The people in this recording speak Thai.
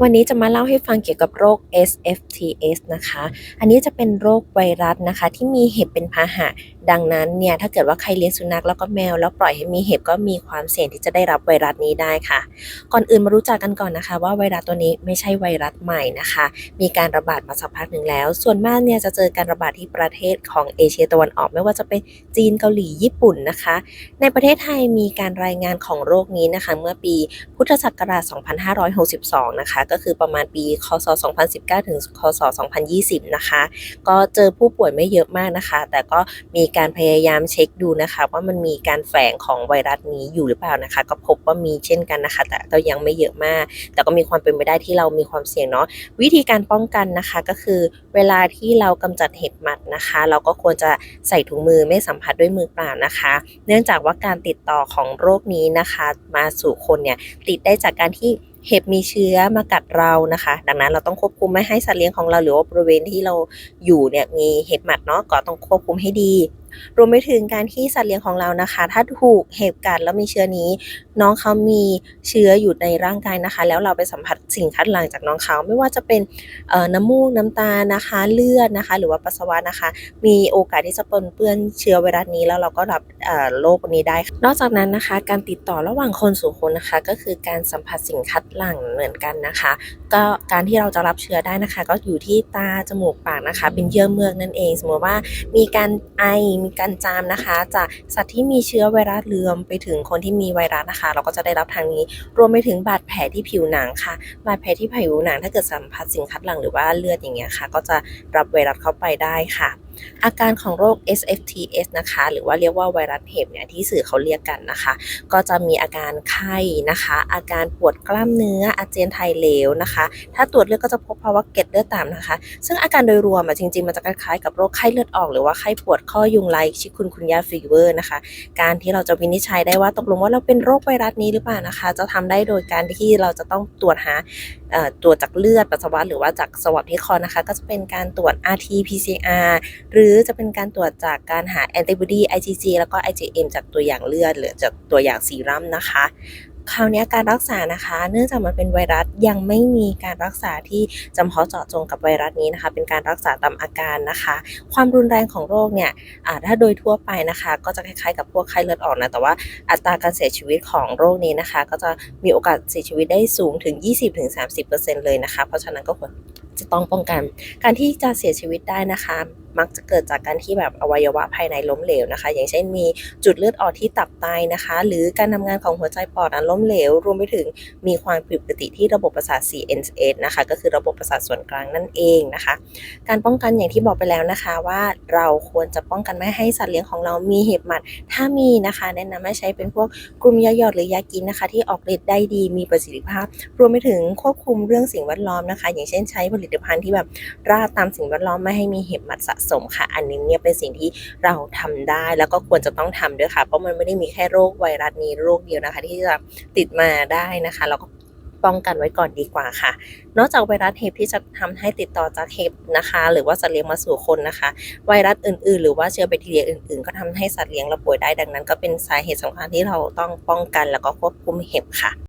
วันนี้จะมาเล่าให้ฟังเกี่ยวกับโรค SFTS นะคะ อันนี้จะเป็นโรคไวรัสนะคะ ที่มีเห็บเป็นพาหะ ดังนั้นเนี่ยถ้าเกิดว่าใครเลี้ยงสุนัขแล้วก็แมว แล้วปล่อยให้มีเห็บก็มีความเสี่ยงที่จะได้รับไวรัสนี้ได้ค่ะ ก่อนอื่นมารู้จักกันก่อนนะคะ ว่าไวรัสตัวนี้ไม่ใช่ไวรัสใหม่นะคะ มีการระบาดมาสักพักหนึ่งแล้ว ส่วนมากเนี่ยจะเจอการระบาดที่ประเทศของเอเชียตะวันออกไม่ว่าจะเป็นจีนเกาหลีญี่ปุ่นนะคะ ในประเทศไทยมีการรายงานของโรคนี้นะคะ เมื่อปีพุทธศักราช 2562 นะคะก็คือประมาณปีคศ 2019 ถึงคศ 2020 นะคะ ก็เจอผู้ป่วยไม่เยอะมากนะคะ แต่ก็มีการพยายามเช็คดูนะคะ ว่ามันมีการแฝงของไวรัสนี้อยู่หรือเปล่านะคะ ก็พบว่ามีเช่นกันนะคะ แต่ก็ยังไม่เยอะมาก แต่ก็มีความเป็นไปได้ที่เรามีความเสี่ยงเนาะวิธีการป้องกันนะคะก็คือเวลาที่เรากำจัดเห็บหมัดนะคะ เราก็ควรจะใส่ถุงมือไม่สัมผัสด้วยมือเปล่านะคะ เนื่องจากว่าการติดต่อของโรคนี้นะคะ มาสู่คนเนี่ยติดได้จากการที่ เห็บมีเชื้อมากัดเรานะคะ ดังนั้นเราต้องควบคุมไม่ให้สัตว์เลี้ยงของเราหรือว่าบริเวณที่เราอยู่เนี่ยมีเห็บหมัดเนาะก็ต้องควบคุมให้ดี รวมไปถึงการที่สัตว์เลี้ยงของเรานะคะ ถ้าถูกเห็บกัดแล้วมีเชื้อนี้ น้องเขามีเชื้ออยู่ในร่างกายนะคะ แล้วเราไปสัมผัสสิ่งคัดหลั่งจากน้องเขาไม่ว่าจะเป็นน้ำมูกน้ำตานะคะ เลือดนะคะ หรือว่าปัสสาวะนะคะ มีโอกาสที่จะปนเปื้อนเชื้อไวรัสนี้แล้วเราก็รับโรคนี้ได้ นอกจากนั้นนะคะ การติดต่อระหว่างคนสู่คนนะคะ ก็คือการสัมผัสสิ่งคัดหลั่งเหมือนกันนะคะ ก็การที่เราจะรับเชื้อได้นะคะ ก็อยู่ที่ตาจมูกปากนะคะ เป็นเยื่อเมือกนั่นเอง สมมติว่ามีการไอการจามนะคะ จากสัตว์ที่มีเชื้อไวรัสเลือมไปถึงคนที่มีไวรัสนะคะ เราก็จะได้รับทางนี้ รวมไปถึงบาดแผลที่ผิวหนังค่ะ บาดแผลที่ผิวหนังถ้าเกิดสัมผัสสิ่งคัดหลั่งหรือว่าเลือดอย่างเงี้ยค่ะ ก็จะรับไวรัสเข้าไปได้ค่ะอาการของโรค SFTS นะคะ หรือว่าเรียกว่าไวรัสเห็บเนี่ยที่สื่อเขาเรียกกันนะคะ ก็จะมีอาการไข้นะคะ อาการปวดกล้ามเนื้ออาเจียนถ่ายเหลวนะคะ ถ้าตรวจเลือดก็จะพบภาวะเกล็ดเลือดต่ำนะคะ ซึ่งอาการโดยรวมอะจริงๆ มันจะคล้ายๆกับโรคไข้เลือดออก หรือว่าไข้ปวดข้อยุงลายชิคุนคุนยาฟีเวอร์นะคะ การที่เราจะวินิจฉัยได้ว่าตกลงว่าเราเป็นโรคไวรัสนี้หรือเปล่านะคะ จะทำได้โดยการที่เราจะต้องตรวจหาตรวจจากเลือดปัสสาวะหรือว่าจากสวอปที่คอนะคะ ก็จะเป็นการตรวจ RT PCR หรือจะเป็นการตรวจจากการหาแอนติบอดี IgG แล้วก็ IgM จากตัวอย่างเลือด หรือจากตัวอย่างซีรัมนะคะคราวนี้การรักษานะคะ เนื่องจากมันเป็นไวรัสยังไม่มีการรักษาที่จำเพาะเจาะจงกับไวรัสนี้นะคะ เป็นการรักษาตามอาการนะคะ ความรุนแรงของโรคเนี่ยถ้าโดยทั่วไปนะคะ ก็จะคล้ายๆกับพวกไข้เลือดออกนะแต่ว่าอัตราการเสียชีวิตของโรคนี้นะคะ ก็จะมีโอกาสเสียชีวิตได้สูงถึง 20-30%เลยนะคะ เพราะฉะนั้นก็ควรจะต้องป้องกัน การที่จะเสียชีวิตได้นะคะ มักจะเกิดจากการที่แบบอวัยวะภายในล้มเหลวนะคะ อย่างเช่นมีจุดเลือดออกที่ตับไตนะคะ หรือการทำงานของหัวใจปอดอันล้มเหลว รวมไปถึงมีความผิดปกติที่ระบบประสาท CNS นะคะ ก็คือระบบประสาทส่วนกลางนั่นเองนะคะ การป้องกันอย่างที่บอกไปแล้วนะคะ ว่าเราควรจะป้องกันไม่ให้สัตว์เลี้ยงของเรามีเห็บหมัด ถ้ามีนะคะ แนะนำให้ใช้เป็นพวกกลุ่มยาหยอดหรือยากินนะคะ ที่ออกฤทธิ์ได้ดีมีประสิทธิภาพ รวมไปถึงควบคุมเรื่องสิ่งแวดล้อมนะคะ อย่างเช่นใช้ผลิตภัณฑ์ที่แบบราดตามสิ่งแวดล้อมไม่ให้มีเห็บหมัดสะสมค่ะ อันนี้เนี่ยเป็นสิ่งที่เราทำได้แล้วก็ควรจะต้องทำด้วยค่ะ เพราะมันไม่ได้มีแค่โรคไวรัสนี้โรคเดียวนะคะ ที่จะติดมาได้นะคะเราก็ป้องกันไว้ก่อนดีกว่าค่ะ นอกจากไวรัสเห็บที่จะทำให้ติดต่อจากเห็บนะคะ หรือว่าสัตว์เลี้ยงมาสู่คนนะคะ ไวรัสอื่นๆ หรือว่าเชื้อแบคทีเรียอื่นๆ ก็ทำให้สัตว์เลี้ยงเราป่วยได้ดังนั้น ก็เป็นสาเหตุสำคัญที่เราต้องป้องกันแล้วก็ควบคุมเห็บค่ะ